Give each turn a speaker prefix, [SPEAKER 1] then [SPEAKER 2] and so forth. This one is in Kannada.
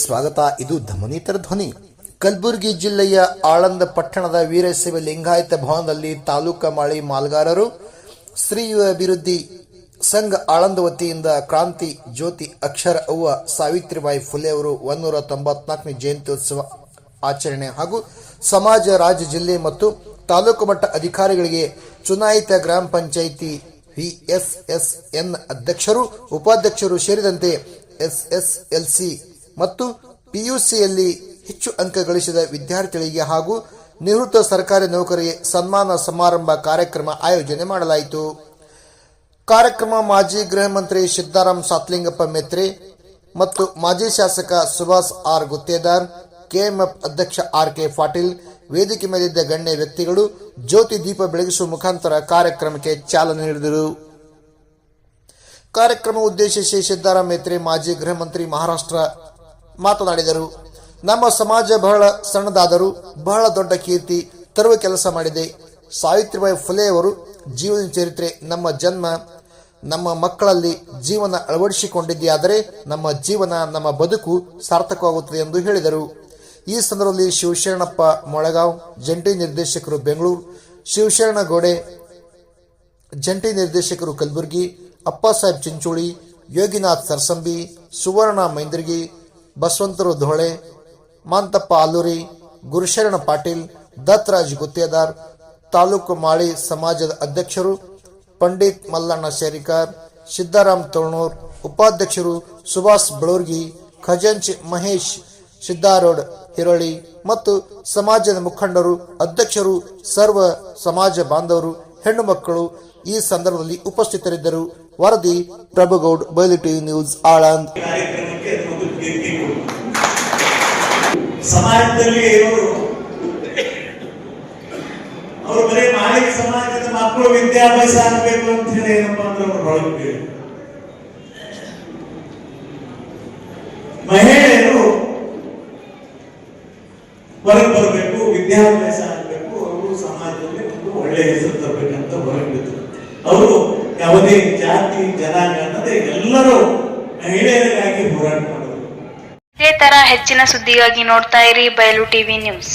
[SPEAKER 1] ಸ್ವಾಗತ. ಇದು ಧಮನಿತರ ಧ್ವನಿ. ಕಲಬುರಗಿ ಜಿಲ್ಲೆಯ ಆಳಂದ ಪಟ್ಟಣದ ವೀರಶೈವ ಲಿಂಗಾಯತ ಭವನದಲ್ಲಿ ತಾಲೂಕಾ ಮಾಳಿ ಮಾಲ್ಗಾರರು, ಸ್ತ್ರೀ ಅಭಿವೃದ್ಧಿ ಸಂಘ ಆಳಂದ ವತಿಯಿಂದ ಕ್ರಾಂತಿ ಜ್ಯೋತಿ ಅಕ್ಷರ ಅವ್ವ ಸಾವಿತ್ರಿಬಾಯಿ ಫುಲೆ ಅವರು ಒಂದೂರ ತೊಂಬತ್ನಾಲ್ಕನೇ ಜಯಂತ್ಯೋತ್ಸವ ಆಚರಣೆ ಹಾಗೂ ಸಮಾಜ, ರಾಜ್ಯ, ಜಿಲ್ಲೆ ಮತ್ತು ತಾಲೂಕು ಮಟ್ಟ ಅಧಿಕಾರಿಗಳಿಗೆ ಚುನಾಯಿತ ಗ್ರಾಮ ಪಂಚಾಯಿತಿ ವಿಎಸ್ಎಸ್ಎನ್ ಅಧ್ಯಕ್ಷರು, ಉಪಾಧ್ಯಕ್ಷರು ಸೇರಿದಂತೆ ಎಸ್ಎಸ್ಎಲ್ಸಿ ಮತ್ತು ಪಿಯುಸಿಯಲ್ಲಿ ಹೆಚ್ಚು ಅಂಕ ಗಳಿಸಿದ ವಿದ್ಯಾರ್ಥಿಗಳಿಗೆ ಹಾಗೂ ನಿವೃತ್ತ ಸರ್ಕಾರಿ ನೌಕರಿಗೆ ಸನ್ಮಾನ ಸಮಾರಂಭ ಕಾರ್ಯಕ್ರಮ ಆಯೋಜನೆ ಮಾಡಲಾಯಿತು. ಕಾರ್ಯಕ್ರಮ ಮಾಜಿ ಗೃಹ ಮಂತ್ರಿ ಸಿದ್ದಾರಾಮ್ ಸಾತ್ಲಿಂಗಪ್ಪ ಮೆತ್ರೆ ಮತ್ತು ಮಾಜಿ ಶಾಸಕ ಸುಭಾಷ್ ಆರ್ ಗುತ್ತೇದಾರ್, ಕೆಎಂಎಫ್ ಅಧ್ಯಕ್ಷ ಆರ್ ಕೆ ಪಾಟೀಲ್, ವೇದಿಕೆ ಮೇಲಿದ್ದ ಗಣ್ಯ ವ್ಯಕ್ತಿಗಳು ಜ್ಯೋತಿ ದೀಪ ಬೆಳಗಿಸುವ ಮುಖಾಂತರ ಕಾರ್ಯಕ್ರಮಕ್ಕೆ ಚಾಲನೆ ನೀಡಿದರು. ಕಾರ್ಯಕ್ರಮ ಉದ್ದೇಶಿಸಿ ಸಿದ್ದಾರಾಮ್ ಮೇತ್ರೆ, ಮಾಜಿ ಗೃಹ ಮಂತ್ರಿ ಮಹಾರಾಷ್ಟ್ರ ಮಾತನಾಡಿದರು. ನಮ್ಮ ಸಮಾಜ ಬಹಳ ಸಣ್ಣದಾದರೂ ಬಹಳ ದೊಡ್ಡ ಕೀರ್ತಿ ತರುವ ಕೆಲಸ ಮಾಡಿದೆ. ಸಾವಿತ್ರಿಬಾಯಿ ಫುಲೆ ಅವರು ಜೀವನ ಚರಿತ್ರೆ, ನಮ್ಮ ಜನ್ಮ, ನಮ್ಮ ಮಕ್ಕಳಲ್ಲಿ ಜೀವನ ಅಳವಡಿಸಿಕೊಂಡಿದೆಯಾದರೆ ನಮ್ಮ ಜೀವನ, ನಮ್ಮ ಬದುಕು ಸಾರ್ಥಕವಾಗುತ್ತದೆ ಎಂದು ಹೇಳಿದರು. ಈ ಸಂದರ್ಭದಲ್ಲಿ ಶಿವಶರಣಪ್ಪ ಮೊಳಗಾವ್, ಜಂಟಿ ನಿರ್ದೇಶಕರು ಬೆಂಗಳೂರು ಶಿವಶರಣ ಗೋಡೆ ಜಂಟಿ ನಿರ್ದೇಶಕರು ಕಲಬುರಗಿ ಅಪ್ಪಸಾಹೇಬ್ ಚಿಂಚೋಳಿ, ಯೋಗಿನಾಥ್ ಸರ್ಸಂಬಿ, ಸುವರ್ಣ ಮೈಂದ್ರಿಗಿ, ಬಸವಂತರು ಧೋಳೆ, ಮಾಂತಪ್ಪ ಆಲೂರಿ ಗುರುಶರಣ ಪಾಟೀಲ್, ದತ್ತರಾಜ್ ಗುತ್ತೇದಾರ್, ತಾಲೂಕು ಮಾಳಿ ಸಮಾಜದ ಅಧ್ಯಕ್ಷರು, ಪಂಡಿತ್ ಮಲ್ಲಣ್ಣ ಶೇರಿಕಾರ್, ಸಿದ್ದಾರಾಮ್ ತೋಣೂರ್ ಉಪಾಧ್ಯಕ್ಷರು ಸುಭಾಷ್ ಬಳೂರ್ಗಿ, ಖಜಂಚ್ ಮಹೇಶ್ ಸಿದ್ದಾರೋಡ್ ಹಿರಳಿ ಮತ್ತು ಸಮಾಜದ ಮುಖಂಡರು, ಅಧ್ಯಕ್ಷರು, ಸರ್ವ ಸಮಾಜ ಬಾಂಧವರು, ಹೆಣ್ಣು ಮಕ್ಕಳು ಈ ಸಂದರ್ಭದಲ್ಲಿ ಉಪಸ್ಥಿತರಿದ್ದರು. ವರದಿ ಪ್ರಭುಗೌಡ್ ಬಯಲು ಟಿವಿ ನ್ಯೂಸ್ ಆಳಂದ್
[SPEAKER 2] ಕಾರ್ಯಕ್ರಮಕ್ಕೆ ಒಂದು ಕೀರ್ತಿ ಕೊಡು. ಸಮಾಜದಲ್ಲಿ ಇರೋರು ಅವರು ಬರೀ ಮಾಲಿಕ ಸಮಾಜದ ಮಕ್ಕಳು ವಿದ್ಯಾಭ್ಯಾಸ ಆಗಬೇಕು ಅಂತ ಹೇಳಿ ಏನಪ್ಪಾ ಅಂದ್ರೆ ಅವ್ರ ಒಳಗೆ ಮಹಿಳೆಯರು ಹೊರಗೆ ಬರಬೇಕು ವಿದ್ಯಾಭ್ಯಾಸ ಆಗಬೇಕು ಅವರು ಸಮಾಜದಲ್ಲಿ ಒಂದು ಒಳ್ಳೆಯ ಹೆಸರು ತರಬೇಕಂತ ಹೊರಗೆ ಬಿದ್ದರು ಅವರು ಯಾವುದೇ ಜಾತಿ, ಜನಾಂಗ ಅನ್ನದೆ ಎಲ್ಲರೂ ಮಹಿಳೆಯರಿಗಾಗಿ ಹೋರಾಟ ಮಾಡಿದ್ರು
[SPEAKER 3] ಇದೇ ತರ ಹೆಚ್ಚಿನ ಸುದ್ದಿಗಾಗಿ ನೋಡ್ತಾ ಇರಿ ಬಯಲು ಟಿವಿ ನ್ಯೂಸ್.